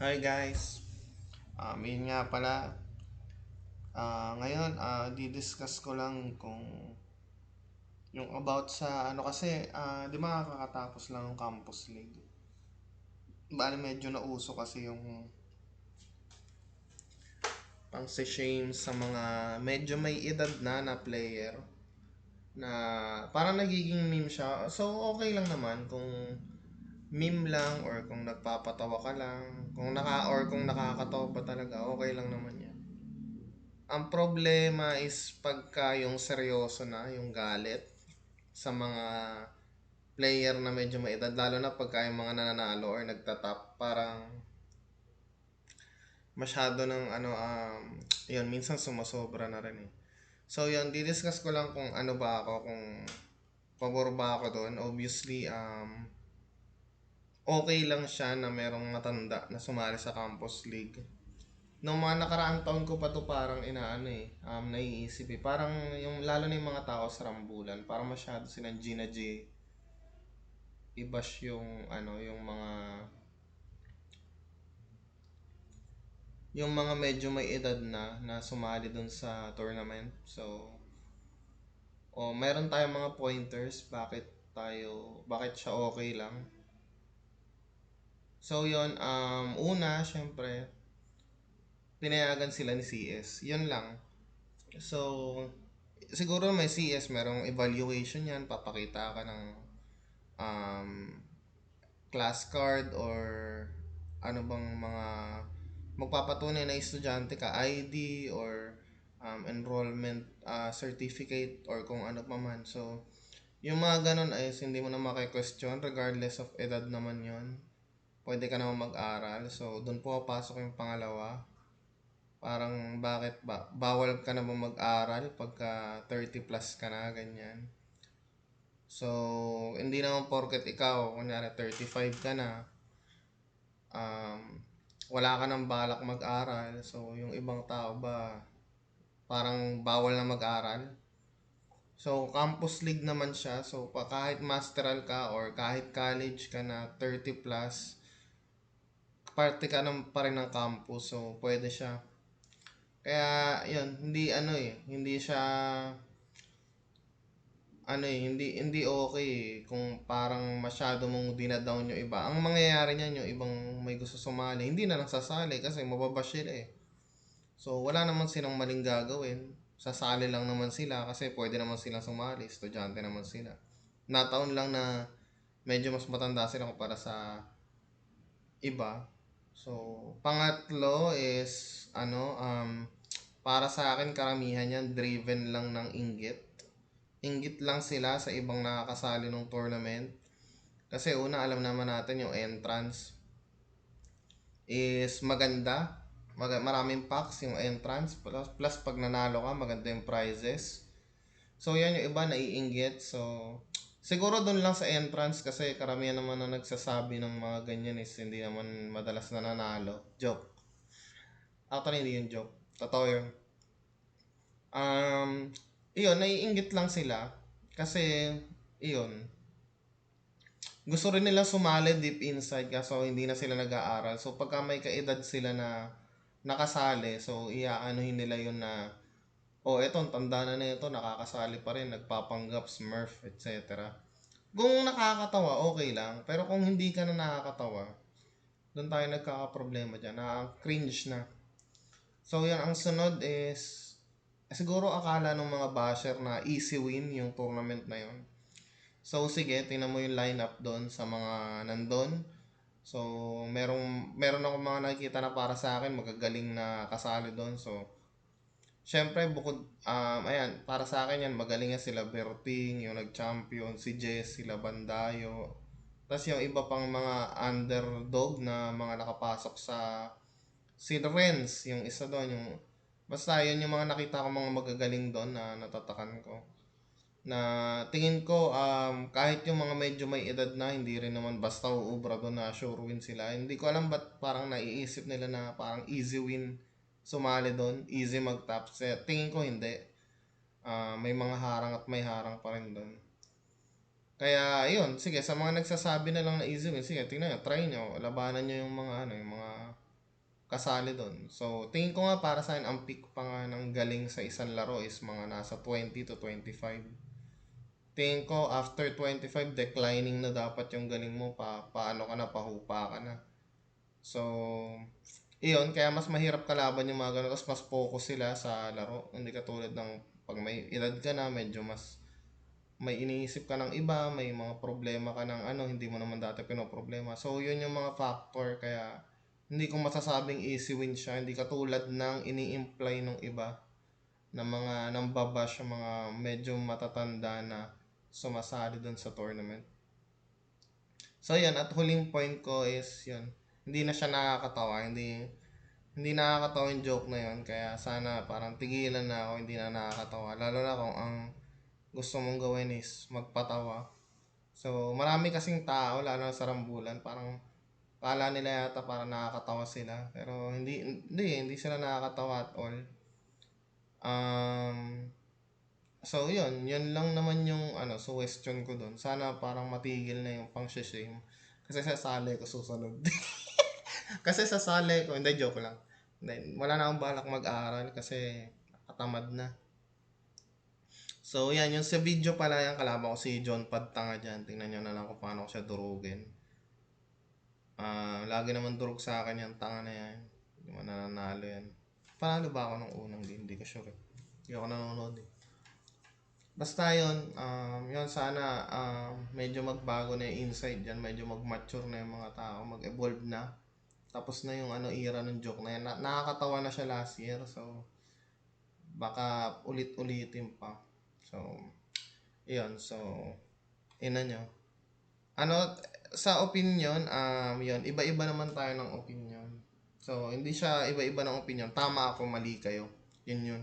Hi guys. Um, yun nga pala. Ah, ngayon, ah, di-discuss ko lang kung yung about sa ano kasi, ah, di ba kakatapos lang ng campus league. Bali medyo nauso kasi yung pang shame sa mga medyo may edad na na player na parang nagiging meme siya. So, okay lang naman kung meme lang or kung nagpapatawa ka lang, kung naka or kung nakakatawa pa talaga, okay lang naman 'yan. Ang problema is pagka yung seryoso na, yung galit sa mga player na medyo may lalo na pagka yung mga nananalo or nagtatap, parang masyado ng ano, um, yun, minsan sumasobra na rin eh. So yun, didiscuss ko lang kung ano ba ako, kung pabor ba ako doon. Obviously, um, okay lang siya na merong matanda na sumali sa campus league. Nung mga nakaraang taon ko pa to parang inaano eh, um, naiisip eh. Parang yung, lalo na yung mga tao sa rambulan, parang masyado silang Gina G. Ibash yung, ano, yung mga yung mga medyo may edad na na sumali dun sa tournament. So, o meron tayong mga pointers bakit tayo, bakit siya okay lang. So, yon um, una, syempre, pinayagan sila ni CS. Yun lang. So, siguro may CS, merong evaluation yan, papakita ka ng um, class card or ano bang mga magpapatunay na estudyante ka, ID or um, enrollment uh, certificate or kung ano pa man. So, yung mga ganun ay hindi mo na maki-question regardless of edad naman yon Pwede ka naman mag-aral. So, doon po papasok yung pangalawa. Parang bakit ba? Bawal ka na ba mag-aral pagka 30 plus ka na, ganyan. So, hindi naman porket ikaw, kunyari 35 ka na, um, wala ka nang balak mag-aral. So, yung ibang tao ba, parang bawal na mag-aral. So, campus league naman siya. So, kahit masteral ka or kahit college ka na 30 plus, parte ka ng, pa rin ng campus. So, pwede siya. Kaya, yun, hindi ano eh, hindi siya, ano eh, hindi, hindi okay eh, kung parang masyado mong dinadown yung iba. Ang mangyayari niyan, yung ibang may gusto sumali, hindi na lang sasali kasi mababash sila eh. So, wala naman silang maling gagawin. Sasali lang naman sila kasi pwede naman silang sumali. Estudyante naman sila. Nataon lang na medyo mas matanda sila kumpara sa iba. So, pangatlo is, ano, um, para sa akin karamihan yan, driven lang ng inggit inggit lang sila sa ibang nakakasali ng tournament. Kasi una, alam naman natin yung entrance is maganda. Mag- maraming packs yung entrance. Plus, plus pag nanalo ka, maganda yung prizes. So, yan yung iba naiinggit. So, siguro doon lang sa entrance kasi karamihan naman na nagsasabi ng mga ganyan is hindi naman madalas na nanalo. Joke. Actually, hindi yung joke. Totoo yun. Um, iyon, naiinggit lang sila. Kasi, iyon, gusto rin nila sumali deep inside kaso hindi na sila nag-aaral. So, pagka may kaedad sila na nakasali, so iaanuhin nila yun na, oh, eto, tanda na na ito, nakakasali pa rin, nagpapanggap, smurf, etc. Kung nakakatawa, okay lang. Pero kung hindi ka na nakakatawa, doon tayo nagkakaproblema dyan. Na cringe na. So, yan, ang sunod is, siguro akala ng mga basher na easy win yung tournament na yon. So sige, tingnan mo yung lineup doon sa mga nandun. So merong meron ako mga nakikita na para sa akin magagaling na kasali doon. So Siyempre, bukod, um, ayan, para sa akin yan, magaling yan sila Berting, yung nag-champion, si Jess, sila Bandayo. Tapos yung iba pang mga underdog na mga nakapasok sa si Renz, yung isa doon, yung Basta yun yung mga nakita ko mga magagaling doon na natatakan ko. Na tingin ko um, kahit yung mga medyo may edad na hindi rin naman basta uubra doon na sure win sila. Hindi ko alam ba't parang naiisip nila na parang easy win sumali doon, easy mag-top set. Tingin ko hindi. Uh, may mga harang at may harang pa rin doon. Kaya, yun, sige, sa mga nagsasabi na lang na easy win, sige, tingnan nyo, try nyo, labanan nyo yung mga, ano, yung mga kasali doon. So, tingin ko nga para sa akin, ang peak pa nga ng galing sa isang laro is mga nasa 20 to 25. Tingin ko, after 25, declining na dapat yung galing mo. Pa, paano ka na, pahupa ka na. So, iyon, kaya mas mahirap kalaban yung mga ganun. Tapos mas focus sila sa laro. Hindi katulad ng pag may edad ka na, medyo mas may iniisip ka ng iba, may mga problema ka ng ano, hindi mo naman dati pinoproblema. So, yun yung mga factor. Kaya, hindi ko masasabing easy win siya. Hindi katulad ng ini-imply ng iba na mga nang babash yung mga medyo matatanda na sumasali doon sa tournament. So, yan. At huling point ko is, yun. Hindi na siya nakakatawa. Hindi, hindi nakakatawa yung joke na yun. Kaya sana parang tigilan na ako. Hindi na nakakatawa. Lalo na kung ang gusto mong gawin is magpatawa. So, marami kasing tao, lalo na sa rambulan, parang kala nila yata parang nakakatawa sila. Pero hindi, hindi, hindi sila nakakatawa at all. Um, so, yun. Yun lang naman yung ano, suggestion ko doon. Sana parang matigil na yung pang shame. Kasi sasali ko susunod. kasi sasali ko, hindi, joke lang. Hindi, wala na akong balak mag-aral kasi katamad na. So, yan. Yung sa video pala yan, kalaban ko si John Padtanga dyan. Tingnan nyo na lang kung paano ko siya durugin. Ah, lagi naman durog sa akin yung tanga na yan. Hindi mo nananalo yan. Panalo ba ako nung unang game? Hindi ko sure. eh. Hindi ako nanonood eh. Basta yun, um, yun sana um, medyo magbago na yung insight dyan, medyo mag-mature na yung mga tao, mag-evolve na. Tapos na yung ano era ng joke na yan. Na- nakakatawa na siya last year, so baka ulit-ulitin pa. So, yun, so, ina nyo. Ano, sa opinion, um, yun, iba-iba naman tayo ng opinion. So, hindi siya iba-iba ng opinion. Tama ako, mali kayo. Yun yun.